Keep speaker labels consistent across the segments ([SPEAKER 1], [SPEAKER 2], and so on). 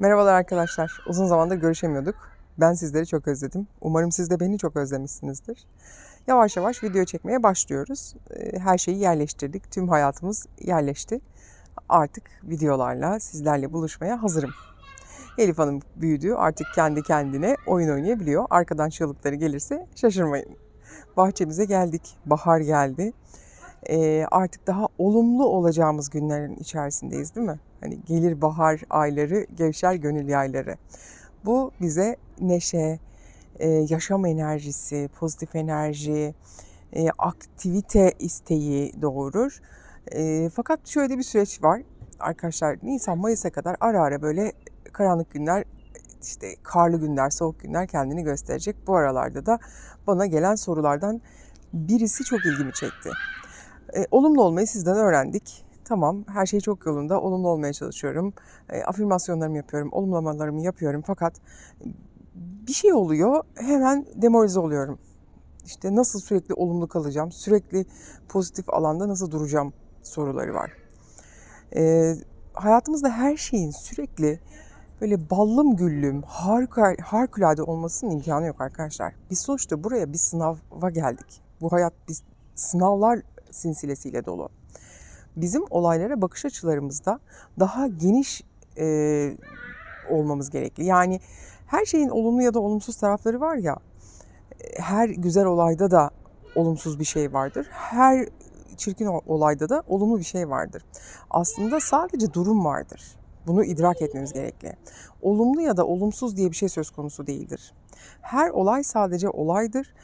[SPEAKER 1] Merhabalar arkadaşlar. Uzun zamandır görüşemiyorduk. Ben sizleri çok özledim. Umarım siz de beni çok özlemişsinizdir. Yavaş yavaş video çekmeye başlıyoruz. Ee, Her şeyi yerleştirdik. Tüm hayatımız yerleşti. Artık videolarla sizlerle buluşmaya hazırım. Elif Hanım büyüdü. Artık kendi kendine oyun oynayabiliyor. Arkadan çığlıkları gelirse şaşırmayın. Bahçemize geldik. Bahar geldi. Artık daha olumlu olacağımız günlerin içerisindeyiz değil mi? Hani gelir bahar ayları, gevşer gönül yayları. Bu bize neşe, yaşam enerjisi, pozitif enerji, aktivite isteği doğurur. Fakat şöyle bir süreç var. Arkadaşlar Nisan Mayıs'a kadar ara ara böyle karanlık günler, işte karlı günler, soğuk günler kendini gösterecek. Bu aralarda da bana gelen sorulardan birisi çok ilgimi çekti. E, olumlu olmayı sizden öğrendik. Tamam, her şey çok yolunda. Olumlu olmaya çalışıyorum. E, afirmasyonlarımı yapıyorum, olumlamalarımı yapıyorum. Fakat bir şey oluyor, hemen demoralize oluyorum. İşte nasıl sürekli olumlu kalacağım, sürekli pozitif alanda nasıl duracağım soruları var. E, hayatımızda her şeyin sürekli böyle ballım güllüm, harika, harikulade olmasının imkanı yok arkadaşlar. Biz sonuçta buraya bir sınava geldik. Bu hayat biz sınavlar sinsilesiyle dolu. Bizim olaylara bakış açılarımızda daha geniş e, olmamız gerekli. Yani her şeyin olumlu ya da olumsuz tarafları var ya. e, Her güzel olayda da olumsuz bir şey vardır. Her çirkin olayda da olumlu bir şey vardır. Aslında sadece durum vardır. Bunu idrak etmemiz gerekli. Olumlu ya da olumsuz diye bir şey söz konusu değildir. Her olay sadece olaydır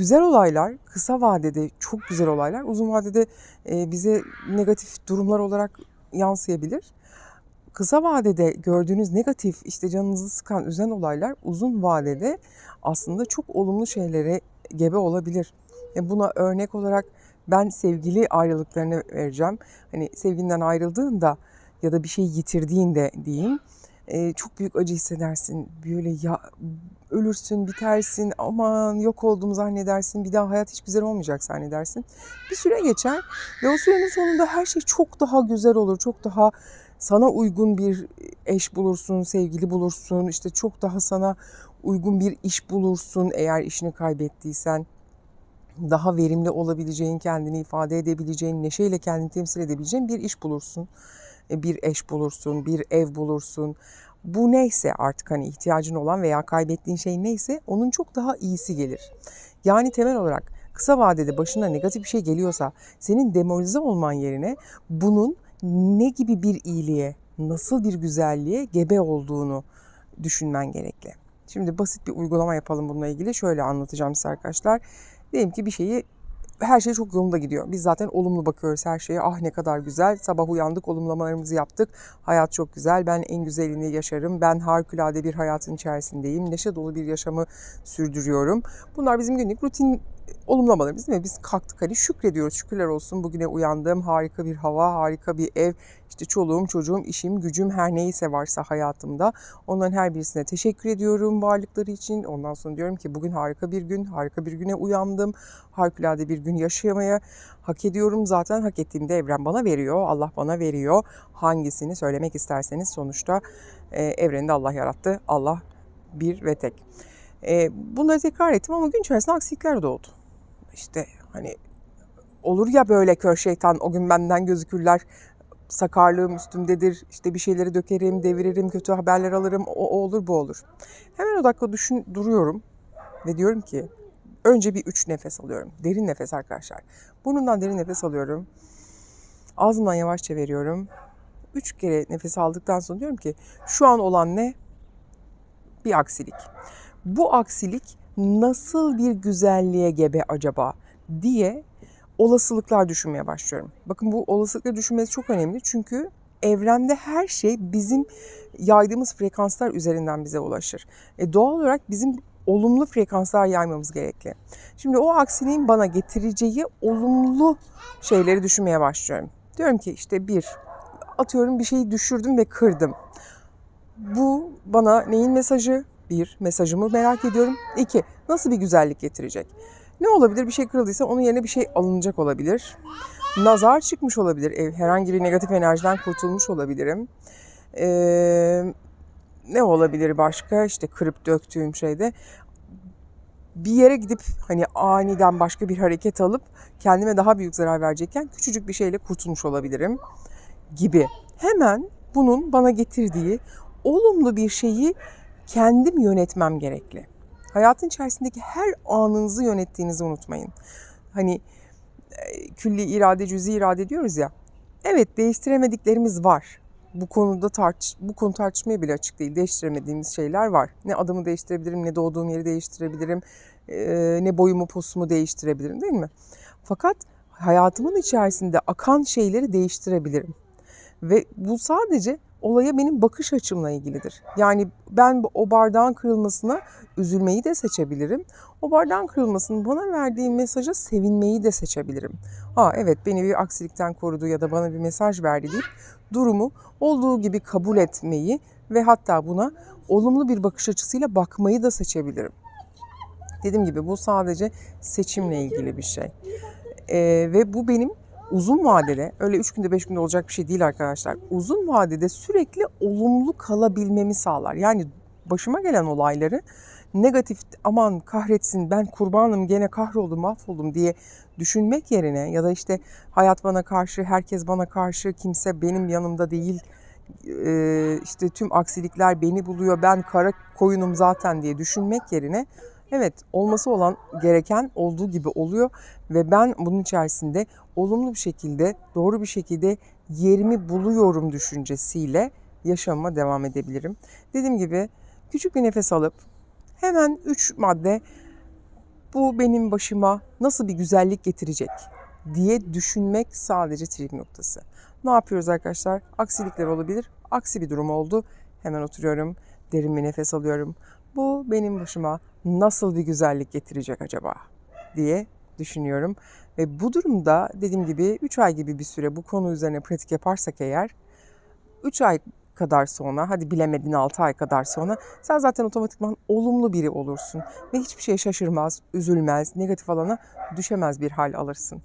[SPEAKER 1] güzel olaylar, kısa vadede çok güzel olaylar, uzun vadede e, bize negatif durumlar olarak yansıyabilir. Kısa vadede gördüğünüz negatif, işte canınızı sıkan, üzen olaylar uzun vadede aslında çok olumlu şeylere gebe olabilir. E, Buna örnek olarak ben sevgili ayrılıklarını vereceğim. Hani sevgilinden ayrıldığında ya da bir şey yitirdiğinde diyeyim çok büyük acı hissedersin. Böyle ya ölürsün, bitersin, aman yok olduğumu zannedersin, bir daha hayat hiç güzel olmayacak zannedersin. Bir süre geçer ve o sürenin sonunda her şey çok daha güzel olur, çok daha sana uygun bir eş bulursun, sevgili bulursun, işte çok daha sana uygun bir iş bulursun eğer işini kaybettiysen. Daha verimli olabileceğin, kendini ifade edebileceğin, neşeyle kendini temsil edebileceğin bir iş bulursun. E, Bir eş bulursun, bir ev bulursun. Bu neyse artık hani ihtiyacın olan veya kaybettiğin şey neyse onun çok daha iyisi gelir. Yani temel olarak kısa vadede başına negatif bir şey geliyorsa senin demoralize olman yerine bunun ne gibi bir iyiliğe, nasıl bir güzelliğe gebe olduğunu düşünmen gerekli. Şimdi basit bir uygulama yapalım bununla ilgili. Şöyle anlatacağım size arkadaşlar. Diyelim ki bir şeyi her şey çok yolunda gidiyor. Biz zaten olumlu bakıyoruz her şeye. Ah ne kadar güzel. Sabah uyandık, olumlamalarımızı yaptık. Hayat çok güzel. Ben en güzelini yaşarım. Ben harikulade bir hayatın içerisindeyim. Neşe dolu bir yaşamı sürdürüyorum. Bunlar bizim günlük rutin olumlamalarımız değil mi? Biz kalktık hani şükrediyoruz. Şükürler olsun bugüne uyandım. Harika bir hava, harika bir ev. İşte çoluğum, çocuğum, işim, gücüm her neyse varsa hayatımda. Onların her birisine teşekkür ediyorum varlıkları için. Ondan sonra diyorum ki bugün harika bir gün, harika bir güne uyandım. Harikulade bir gün yaşamaya hak ediyorum. Zaten hak ettiğimde evren bana veriyor. Allah bana veriyor. Hangisini söylemek isterseniz sonuçta e, evreni de Allah yarattı. Allah bir ve tek. E, bunları tekrar ettim ama gün içerisinde aksilikler doğdu. İşte hani olur ya böyle kör şeytan o gün benden gözükürler sakarlığım üstümdedir işte bir şeyleri dökerim deviririm kötü haberler alırım o, o olur bu olur. Hemen o dakika düşün, duruyorum ve diyorum ki önce bir üç nefes alıyorum. Derin nefes arkadaşlar. Burnumdan derin nefes alıyorum. Ağzımdan yavaşça veriyorum. Üç kere nefes aldıktan sonra diyorum ki şu an olan ne? Bir aksilik. Bu aksilik nasıl bir güzelliğe gebe acaba diye olasılıklar düşünmeye başlıyorum. Bakın bu olasılıkları düşünmesi çok önemli çünkü evrende her şey bizim yaydığımız frekanslar üzerinden bize ulaşır. E doğal olarak bizim olumlu frekanslar yaymamız gerekli. Şimdi o aksiliğin bana getireceği olumlu şeyleri düşünmeye başlıyorum. Diyorum ki işte bir, atıyorum bir şeyi düşürdüm ve kırdım. Bu bana neyin mesajı? Bir, mesajımı merak ediyorum. İki, nasıl bir güzellik getirecek? Ne olabilir? Bir şey kırıldıysa onun yerine bir şey alınacak olabilir. Nazar çıkmış olabilir. Ev, herhangi bir negatif enerjiden kurtulmuş olabilirim. Ee, ne olabilir başka? İşte kırıp döktüğüm şeyde bir yere gidip hani aniden başka bir hareket alıp kendime daha büyük zarar verecekken küçücük bir şeyle kurtulmuş olabilirim gibi. Hemen bunun bana getirdiği olumlu bir şeyi kendim yönetmem gerekli. Hayatın içerisindeki her anınızı yönettiğinizi unutmayın. Hani e, külli irade, cüzi irade diyoruz ya. Evet değiştiremediklerimiz var. Bu konuda tartış bu konu tartışmaya bile açık değil. Değiştiremediğimiz şeyler var. Ne adımı değiştirebilirim, ne doğduğum yeri değiştirebilirim, e, ne boyumu posumu değiştirebilirim değil mi? Fakat hayatımın içerisinde akan şeyleri değiştirebilirim. Ve bu sadece olaya benim bakış açımla ilgilidir. Yani ben o bardağın kırılmasına üzülmeyi de seçebilirim. O bardağın kırılmasının bana verdiği mesaja sevinmeyi de seçebilirim. Ha evet beni bir aksilikten korudu ya da bana bir mesaj verdi deyip durumu olduğu gibi kabul etmeyi ve hatta buna olumlu bir bakış açısıyla bakmayı da seçebilirim. Dediğim gibi bu sadece seçimle ilgili bir şey. Ee, ve bu benim uzun vadede öyle 3 günde 5 günde olacak bir şey değil arkadaşlar. Uzun vadede sürekli olumlu kalabilmemi sağlar. Yani başıma gelen olayları negatif aman kahretsin ben kurbanım gene kahroldum mahvoldum diye düşünmek yerine ya da işte hayat bana karşı herkes bana karşı kimse benim yanımda değil işte tüm aksilikler beni buluyor ben kara koyunum zaten diye düşünmek yerine evet olması olan gereken olduğu gibi oluyor ve ben bunun içerisinde olumlu bir şekilde doğru bir şekilde yerimi buluyorum düşüncesiyle yaşamama devam edebilirim. Dediğim gibi küçük bir nefes alıp hemen 3 madde bu benim başıma nasıl bir güzellik getirecek diye düşünmek sadece trik noktası. Ne yapıyoruz arkadaşlar? Aksilikler olabilir. Aksi bir durum oldu. Hemen oturuyorum. Derin bir nefes alıyorum. Bu benim başıma nasıl bir güzellik getirecek acaba diye düşünüyorum. Ve bu durumda dediğim gibi 3 ay gibi bir süre bu konu üzerine pratik yaparsak eğer 3 ay kadar sonra hadi bilemedin 6 ay kadar sonra sen zaten otomatikman olumlu biri olursun. Ve hiçbir şeye şaşırmaz, üzülmez, negatif alana düşemez bir hal alırsın.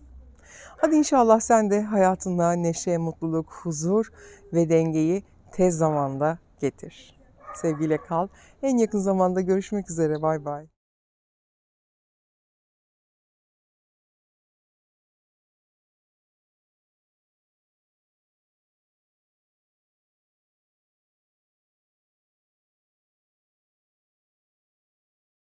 [SPEAKER 1] Hadi inşallah sen de hayatında neşe, mutluluk, huzur ve dengeyi tez zamanda getir. Sevgiyle kal. En yakın zamanda görüşmek üzere. Bay bay.